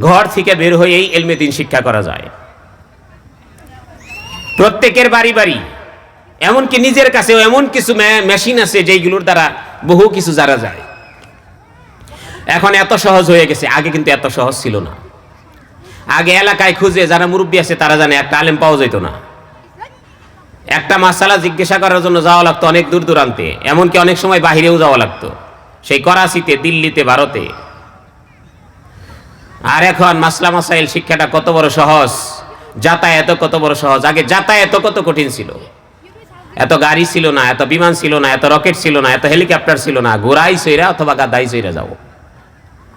ঘর থেকে বের হয়েই এলমে দিন শিক্ষা করা যায়। প্রত্যেকের বাড়ি বাড়ি। এমনকি নিজের কাছেও এমন কিছু মেশিন আছে যেইগুলোর দ্বারা বহু কিছু জানা যায়। এখন এত সহজ হয়ে গেছে, আগে কিন্তু এত সহজ ছিল না। আগে এলাকায় খুঁজে যারা মুরব্বী আছে তারা জানে, একটা আলেম পাওয়া যেত না। একটা মাসালা জিজ্ঞাসা করার জন্য যাওয়া লাগতো অনেক দূর দূরান্তে। এমনকি অনেক সময় বাহিরেও যাওয়া লাগতো। সেই করাচিতে, দিল্লিতে, ভারতে। আর এখন মাসলা মাসাইল শিক্ষাটা কত বড় সহজ? যাতায়াত কত বড় সহজ? আগে যাতায়াত কত কঠিন ছিল? এত গাড়ি ছিল না, এত বিমান ছিল না, এত রকেট ছিল না, এত হেলিকপ্টার ছিল না। ঘোড়াই সইরা অথবা গাদাই সইরা যাও।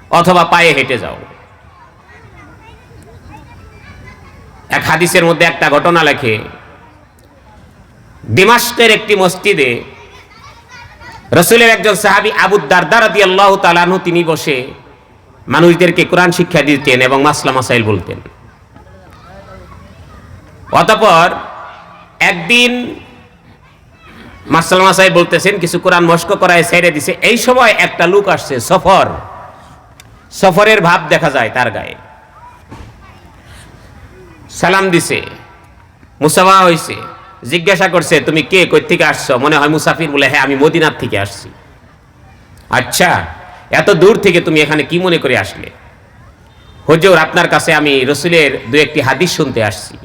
অথবা পায়ে হেঁটে যাও। এক হাদিসের মধ্যে একটা ঘটনা লেখে, দিমাস্কের একটি মসজিদে রসুলের একজন সাহাবি আবু দারদার রাদি আল্লাহ তালানহু তিনি বসে মানুষদেরকে কোরআন শিক্ষা দিতেন এবং মাসলা মাসাইল বলতেন। অতপর একদিন মাসলা মাসাইল বলতেছেন, কিছু কোরআন মস্ক করায় ছেড়ে দিছে। এই সময় একটা লোক আসছে, সফর। সফরের ভাব দেখা যায় তার গায়ে। সালাম দিছে, মুসাফা হয়েছে জিজ্ঞাসা করছে, তুমি কে? কই থেকে আসছো? মনে হয় মুসাফির বলে হ্যাঁ আমি মদিনার থেকে আসছি। আচ্ছা এত দূর থেকে তুমি এখানে কি মনে করে আসলে? হুজুর, আপনার কাছে আমি রসুলের দু একটি হাদিস শুনতে আসছি।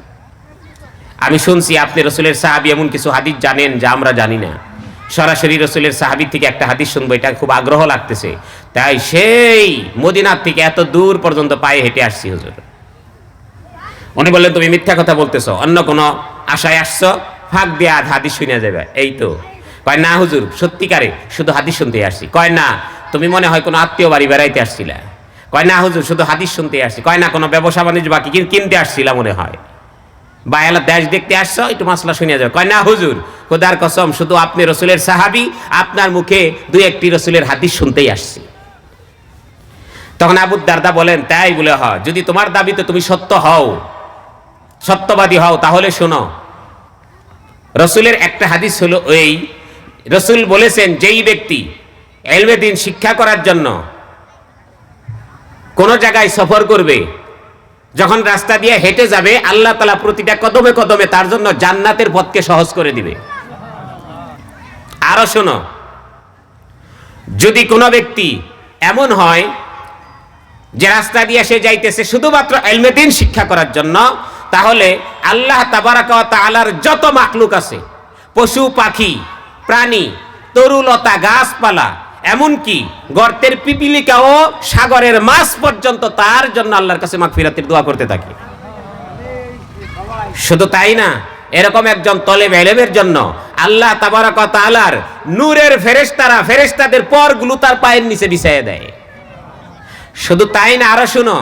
আমি শুনছি আপনি রসুলের সাহাবি এমন কিছু হাদিস জানেন যা আমরা জানি না। সরাসরি রসুলের সাহাবির থেকে একটা হাদিস শুনব, এটা খুব আগ্রহ লাগতেছে। তাই সেই মদিনার থেকে এত দূর পর্যন্ত পায়ে হেঁটে আসছি হুজুর। উনি বললেন, তুমি মিথ্যা কথা বলতেছো, অন্য কোনো আশায় আসছো? ফাঁক দিয়ে আধ হাদিস শুনে যাবে এই তো। কয়, না হুজুর, সত্যিকারে শুধু হাদিস শুনতে আসছি। কয়, না তুমি মনে হয় কোনো আত্মীয় বাড়ি বেড়াইতে আসছিলা? কয়, না হুজুর, শুধু হাদিস শুনতে আসছি কয়, না, কোনো ব্যবসা বাণিজ্য বাকি কিন- কিনতে আসছিলা মনে হয়? বা এলা দেশ দেখতে আসছো, একটু মাসলা শুনে যাবে কয়, না হুজুর, খোদার কসম, শুধু আপনি রসুলের সাহাবি, আপনার মুখে দুই একটি রসুলের হাদিস শুনতেই আসছি। তখন আবু দারদা বলেন, তাই বলে হ যদি তোমার দাবিতে তুমি সত্য হও, সত্যবাদী হও, তাহলে শোনো, রসুলের একটা হাদিস হলো এই, রসুল বলেছেন, যেই ব্যক্তি এলমে দিন শিক্ষা করার জন্য কোন জায়গায় সফর করবে, যখন রাস্তা দিয়ে হেঁটে যাবে, আল্লাহ তালা প্রতিটা কদমে কদমে তার জন্য জান্নাতের পথকে সহজ করে দিবে। আরও শোনো, যদি কোনো ব্যক্তি এমন হয় যে রাস্তা দিয়ে সে যাইতেছে শুধুমাত্র এলমেদিন শিক্ষা করার জন্য, তাহলে আল্লাহ তাবারাকা ওয়া তাআলার যত মাকলুক আছে, পশু, পাখি, প্রাণী তরুলতা গাছপালা এমনকি গর্তের পিপিলিকা ও সাগরের মাছ পর্যন্ত তার জন্য আল্লাহর কাছে মাগফিরাতের দোয়া করতে থাকে। শুধু তাই না, এরকম একজন তলে এলেমের জন্য আল্লাহ তাবারাক তাআলার নূরের ফেরেশতারা ফেরেশতাদের পরগুলো তার পায়ের নিচে বিছাইয়ে দেয়। শুধু তাই না, আরও শুনো,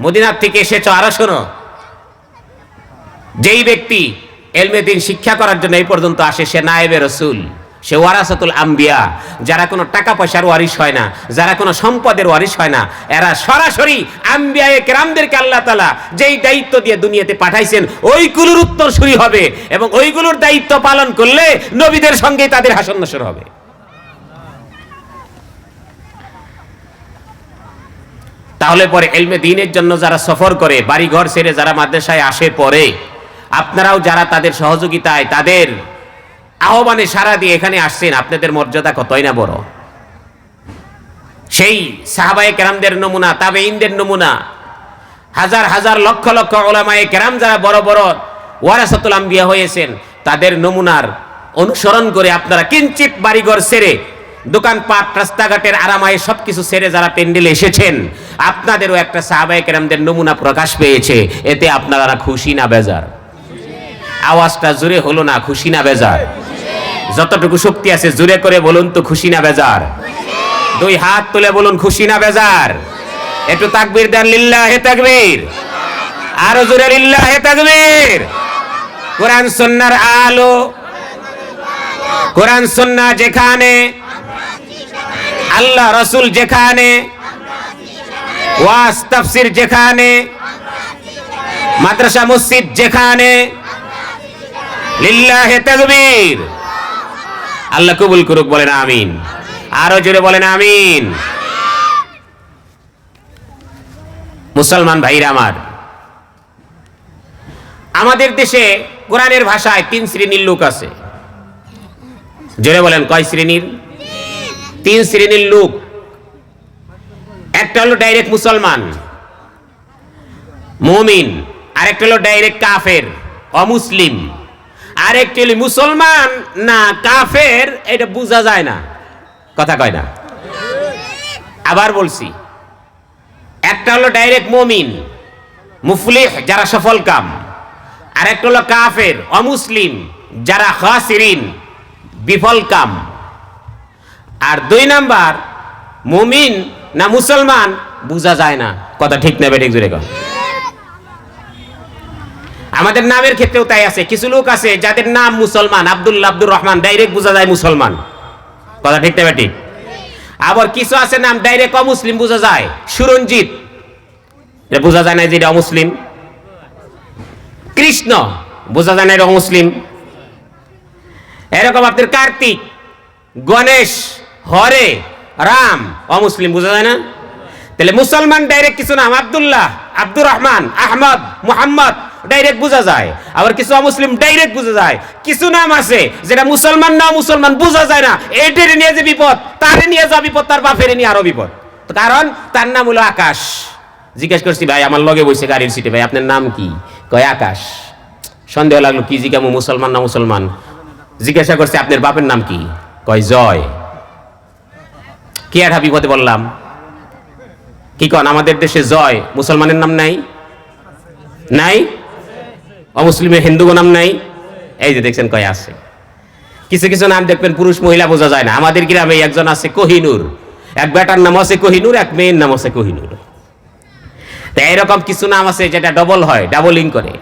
মদিনার থেকে এসেছ, আরও শোনো। যেই ব্যক্তি এলমেদিন শিক্ষা করার জন্য এই পর্যন্ত আসে, সে নায়েবে রসুল। সে ওয়ারাসাতুল আম্বিয়া। যারা কোনো টাকা পয়সার ওয়ারিশ হয় না, যারা কোনো সম্পদের ওয়ারিশ হয় না, এরা সরাসরি আম্বিয়া কেরামদেরকে আল্লাহ তালা যেই দায়িত্ব দিয়ে দুনিয়াতে পাঠাইছেন, ওইগুলোর উত্তরসূরি হবে এবং ওইগুলোর দায়িত্ব পালন করলে নবীদের সঙ্গেই তাদের হাসন নসর হবে। তাহলে পরে এলমে দিনের জন্য যারা সফর করে বাড়ি ঘর ছেড়ে যারা মাদ্রাসায় আসে পরে, আপনারাও যারা তাদের সহযোগিতায়, তাদের আহ্বানে সারা দিয়ে এখানে আসছেন, আপনাদের মর্যাদা কতই না বড়? সেই সাহাবায়ে কেরামদের নমুনা তাবে ইন্দের নমুনা, হাজার হাজার লক্ষ লক্ষ ওলামায়ে কেরাম যারা বড় বড় ওয়ারাসাতুল আম্বিয়া হয়েছেন, তাদের নমুনার অনুসরণ করে আপনারা কিঞ্চিত বাড়িঘর সেরে, দোকানপাট, রাস্তাঘাটের আরামায় সবকিছু ছেড়ে যারা পেন্ডেলে এসেছেন, আপনাদেরও একটা সাহাবায়ে কেরামদের নমুনা প্রকাশ পেয়েছে, এতে আপনারা খুশি না বেজার? আওয়াজটা জুড়ে হলো না, খুশি না বেজার? যতটুকু শক্তি আছে, জোরে করে বলুন তো খুশি না বেজার? দুই হাত তুলে বলুন, খুশি না বেজার? একটু তাকবীর দেন, লিল্লাহ হে তাকবীর। আরও জোরে, লিল্লাহ হে তাকবীর। কোরআন সুন্নাহর আলো। কোরআন সুন্নাহ যেখানে, আল্লাহ রসুল যেখানে ওয়াস তাফসির যেখানে, মাদ্রাসা, মসজিদ যেখানে, লিল্লাহে তাকবীর। আল্লাহ কবুল করুক, বলেন আমিন। আরও জোরে বলেন আমিন। মুসলমান ভাইরা আমার, আমাদের দেশে কোরআনের ভাষায় তিন শ্রেণির লোক আছে। জোরে বলেন, কয় শ্রেণির? তিন শ্রেণির লোক। একটা হলো ডাইরেক্ট মুসলমান, মুমিন, আরেকটা হলো ডাইরেক্ট কাফের, অমুসলিম। আরেকটি হলো মুসলমান না কাফের, এটা বোঝা যায় না। কথা কয় না। আবার বলছি, একটা হলো ডাইরেক্ট মমিন, মুফলিহ যারা সফল কাম আর একটা হলো কাফের, অমুসলিম যারা খাসিরিন, বিফল কাম। আর দুই নাম্বার, মুমিন না মুসলমান, বোঝা যায় না। কথা ঠিক না, বেঠিক জুড়ে কর আমাদের নামের ক্ষেত্রেও তাই আছে। কিছু লোক আছে যাদের নাম মুসলমান আব্দুল্লা আব্দুর রহমান ডাইরেক্ট বোঝা যায় মুসলমান। কথা ঠিক না বেঠিক আবার কিছু আছে নাম ডাইরেক্ট অমুসলিম বোঝা যায়, সুরঞ্জিত। বোঝা যায় না যে এটা অমুসলিম। কৃষ্ণ, বোঝা যায় না এটা অমুসলিম। এরকম আপনার কার্তিক, গণেশ, হরে, রাম, অমুসলিম বোঝা যায় না? তাহলে মুসলমান ডাইরেক্ট কিছু নাম, আব্দুল্লাহ, আব্দুর রহমান, আহমদ, মুহাম্মদ ডাইরেক্ট বোঝা যায়। আবার কিছু অমুসলিম ডাইরেক্ট বোঝা যায়। কিছু নাম আছে যেটা মুসলমান না মুসলমান বোঝা যায় না। এদের নিয়ে যে বিপদ, তারে নিয়ে যা বিপদ, তার বাপের নিয়ে আরও বিপদ। কারণ তার নাম হলো আকাশ। জিজ্ঞেস করছি, ভাই, আমার লগে বসে গাড়ির সিটে ভাই, আপনার নাম কি? কয়, আকাশ। সন্দেহ লাগল, কি জিজ্ঞামু, মুসলমান না মুসলমান? জিজ্ঞাসা করছে, আপনার বাপের নাম কি? কয়, জয়। কি একটা বিপদে বললাম কি কন, আমাদের দেশে জয় মুসলমানের নাম নাই? নাই? অমুসলিমের হিন্দু নাম নাই? এই যে দেখছেন কয় আছে। কিছু কিছু নাম দেখবেন পুরুষ মহিলা বোঝা যায় না। আমাদের গ্রামে একজন আছে কোহিনুর। এক বেটার নাম আছে কোহিনুর, এক মেয়ের নাম আছে কোহিনুর। তো এরকম কিছু নাম আছে যেটা ডবল হয় ডাবলিং করে।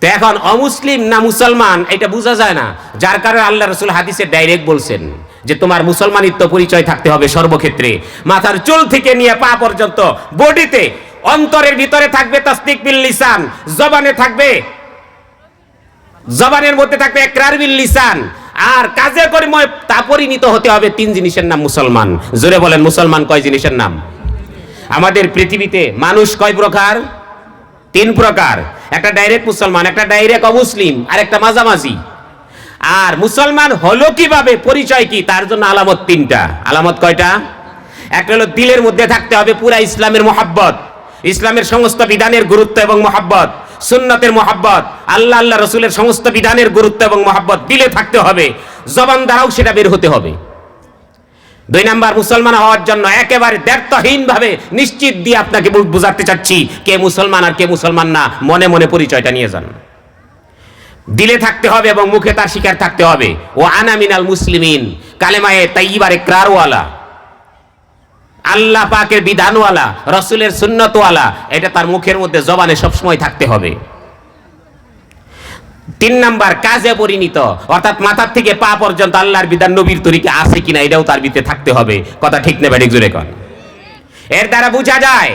তো এখন অমুসলিম না মুসলমান, এটা বোঝা যায় না। যার কারণে আল্লাহ রসুল হাদিসে ডাইরেক্ট বলছেন যে তোমার মুসলমানিত্ব পরিচয় থাকতে হবে সর্বক্ষেত্রে। মাথার চুল থেকে নিয়ে পা পর্যন্ত বডিতে অন্তরের ভিতরে থাকবে তসদিক বিল লিসান, জবানে থাকবে, জবানের মধ্যে থাকবে একরার বিল লিসান। আর কাজে করিময় তা পরিণত হতে হবে তিন জিনিসের নাম, মুসলমান। জোরে বলেন, মুসলমান কয় জিনিসের নাম? আমাদের পৃথিবীতে মানুষ কয় প্রকার? তিন প্রকার। একটা ডাইরেক্ট মুসলমান, একটা ডাইরেক্ট অমুসলিম আর একটা মাঝামাঝি। আর মুসলমান হলো কীভাবে, পরিচয় কি? তার জন্য আলামত তিনটা। আলামত কয়টা? একটা হলো দিলের মধ্যে থাকতে হবে পুরা ইসলামের মোহাব্বত। ইসলামের সমস্ত বিধানের গুরুত্ব এবং মোহাব্বত, সুন্নতের মোহাব্বত, আল্লাহ আল্লাহ রসুলের সমস্ত বিধানের গুরুত্ব এবং মোহাব্বত দিলে থাকতে হবে, জবান দ্বারাও সেটা বের হতে হবে। দুই নাম্বার, মুসলমান হওয়ার জন্য একেবারে ভাবে নিশ্চিত দিয়ে আপনাকে বুঝাতে চাচ্ছি, কে মুসলমান আর কে মুসলমান না, মনে মনে পরিচয়টা নিয়ে যান। দিলে থাকতে হবে এবং মুখে তার শিকার থাকতে হবে। ও আনামিনাল মুসলিমিন, কালেমায়ে তাইবারে ক্রারওয়ালা আল্লাহ পাকের বিধানওয়ালা, রসুলের সুন্নতওয়ালা, এটা তার মুখের মধ্যে জবানে সবসময় থাকতে হবে। তিন নাম্বার, কাজে পরিণত, অর্থাৎ মাথার থেকে পা পর্যন্ত আল্লাহর বিধান নবীর তরিকে আছে কিনা, এটাও তার ভিতরে থাকতে হবে। কথা ঠিক নেবে ঠিক জোরে কর এর দ্বারা বোঝা যায়,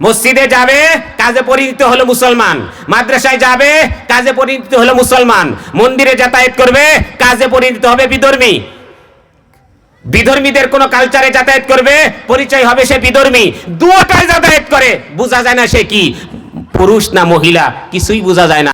মসজিদে যাবে, কাজে পরিণত হলো মুসলমান। মাদ্রাসায় যাবে, কাজে পরিণত হলো মুসলমান। মন্দিরে যাতায়াত করবে, কাজে পরিণত হবে বিধর্মী। বিধর্মীদের কোন কালচারে যাতায়াত করবে? পরিচয় হবে সে বিধর্মী। দুটায় যাতায়াত করে। বোঝা যায় না সে কি? পুরুষ না মহিলা, কিছুই বোঝা যায় না।